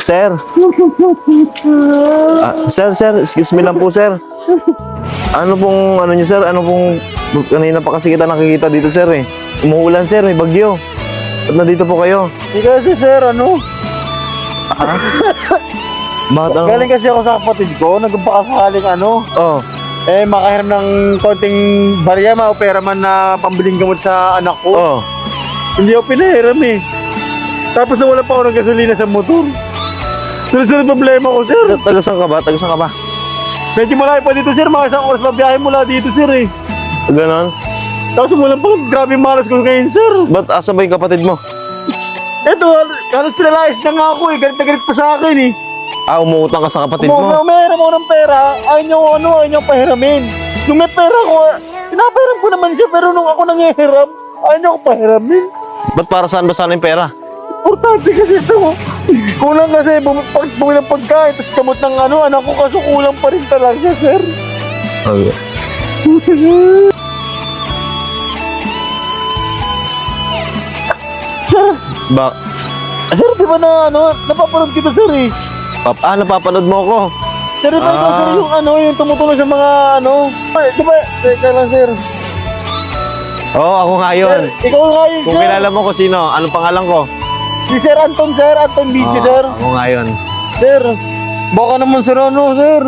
Sir. Ah, sir, sir, excuse me lang po, sir. Ano pong, ano niyo, sir? Ano pong, kanina pa kasi kita nakikita dito, sir, eh. Umuulan, sir, may bagyo. Ba't nandito po kayo? Hindi kasi sir, ano? Bakit ano? Galing kasi ako sa kapatid ko, nagpakasakaling ano, Oh, eh makahiram ng konting barya, maopera man na pambiling gamot sa anak ko. oh. Hindi ako pinahiram eh. Tapos nawala pa ako ng gasolina sa motor. Sunod-sunod problema ko, sir. Ta- Taga saan ka ba? Taga saan ka ba? Medyo malayo pa dito, sir. Mga isang oras pa biyahe mula dito, sir eh. Ganon? Tapos wala pa, grabe malas ko ngayon, sir. Ba't asa ba yung kapatid mo? Eto, hal- halos pinalayas na nga ako eh. Galit na galit pa sa akin eh. Ah, umuutang ka sa kapatid mo? may umihiram ako ng pera, ayaw niyo ano, ayaw niyo pahiramin. Nung may pera ko, pinapahiram ko naman siya, pero nung ako nangihiram, niyo ako pahiramin. Ba't para saan ba sana yung pera? Importante kasi ito. Kulang kasi, bum pag ng pagkain, tapos kamot ng ano, anak ko, kaso kulang pa rin talaga, sir. Okay. Ba, Ah, sir, di ba na ano, napapanood kita, sir eh. pap ah, napapanood mo ako. Sir, di ba ikaw, Ah. sir, yung ano, yung tumutulong sa mga ano. Ay, di ba, teka lang, sir. Oo, oh, ako nga yun. Sir, ikaw nga yun, Kung sir. kilala mo ko sino, anong pangalan ko? Si Sir Anton, sir. Anton Video, Oo, sir. Ako nga yun. Sir, baka naman sir ano, sir.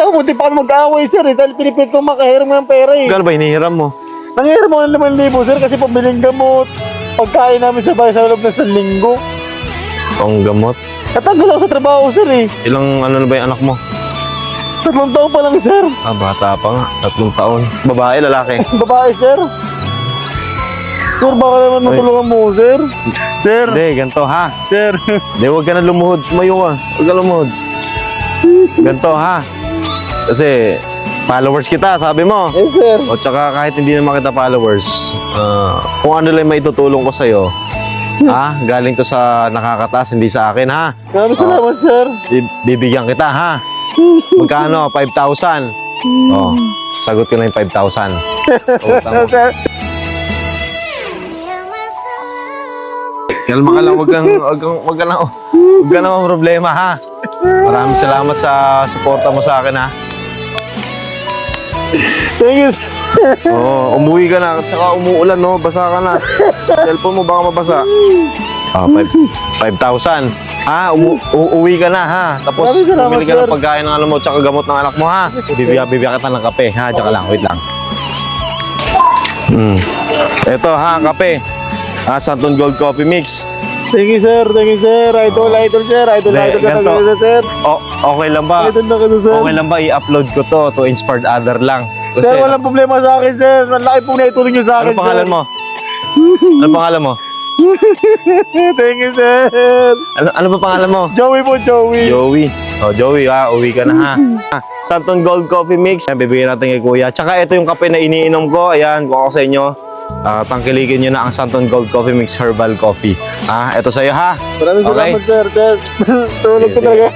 Ako, buti pa kami mag-away, sir, eh, dahil pinipilit ko makahiram ng pera, eh. Gano'n ba hinihiram mo? Nangihiram ako ng 5,000, sir, kasi pabiling gamot. Pagkain namin sa bahay sa loob ng isang linggo. Ang gamot. Natanggal ako sa trabaho, sir, eh. Ilang ano na ba yung anak mo? Tatlong taon pa lang, sir. Ah, bata pa nga. Tatlong taon. Babae, lalaki. Babae, sir. Sir, baka naman matulungan mo, sir. Sir, Hindi, ganito ha. sir. Hindi, huwag ka na lumuhod. Tumayo ka. Huwag ka lumuhod. Ganito ha. Kasi, followers kita, sabi mo. Eh, sir. O tsaka kahit hindi naman kita followers, ah, kung ano lang may itutulong ko sa'yo, ha? Galing to sa nakakataas, hindi sa akin, ha? Maraming salamat, sir. Bi- Bibigyan kita, ha? Magkano? 5,000. Oh, sagot ko na yung 5,000. Utang mo. Sir, Kalma ka lang, wag kang, wag kang, wag ka wag ka na problema, ha? Maraming salamat sa suporta mo sa akin, ha? Thank you, sir. Oo, umuwi ka na, tsaka umuulan, no? Basa ka na. Cellphone mo baka mabasa. Oh, five- 5,000. Ha, umu u- uwi ka na, ha? Tapos Maraming salamat, bumili ka ng sir. pagkain ng ano mo, tsaka gamot ng anak mo, ha? Bibigyan, bibigyan kita ng kape, ha? Tsaka lang, wait lang. Hmm. Ito, ha, kape. Ha, Santon Gold Coffee Mix. Thank you, sir. Thank you, sir. Idol, idol, sir. Idol, Hindi, idol ka ganito. talaga, sir. O, okay lang ba? Idol na ka, sir. Okay lang ba i-upload ko to to inspired other lang? Sir, walang problema sa akin, sir. Ang laki po na itulong niyo sa ano akin, pangalan sir. mo? Ano pangalan mo? Thank you, sir. Ano, ano ba pangalan mo? Joey po, Joey. Joey. Oh, Joey, ha, uwi ka na ha. Ah, Santon Gold Coffee Mix. Ayan, bibigyan natin kay Kuya. Tsaka ito yung kape na iniinom ko. Ayan, kung ako sa inyo. Ah, tangkilikin nyo na ang Santon Gold Coffee Mix Herbal Coffee. Ah, ito sa'yo ha. Maraming Okay. salamat, sir. Tulog ko Sige, talaga.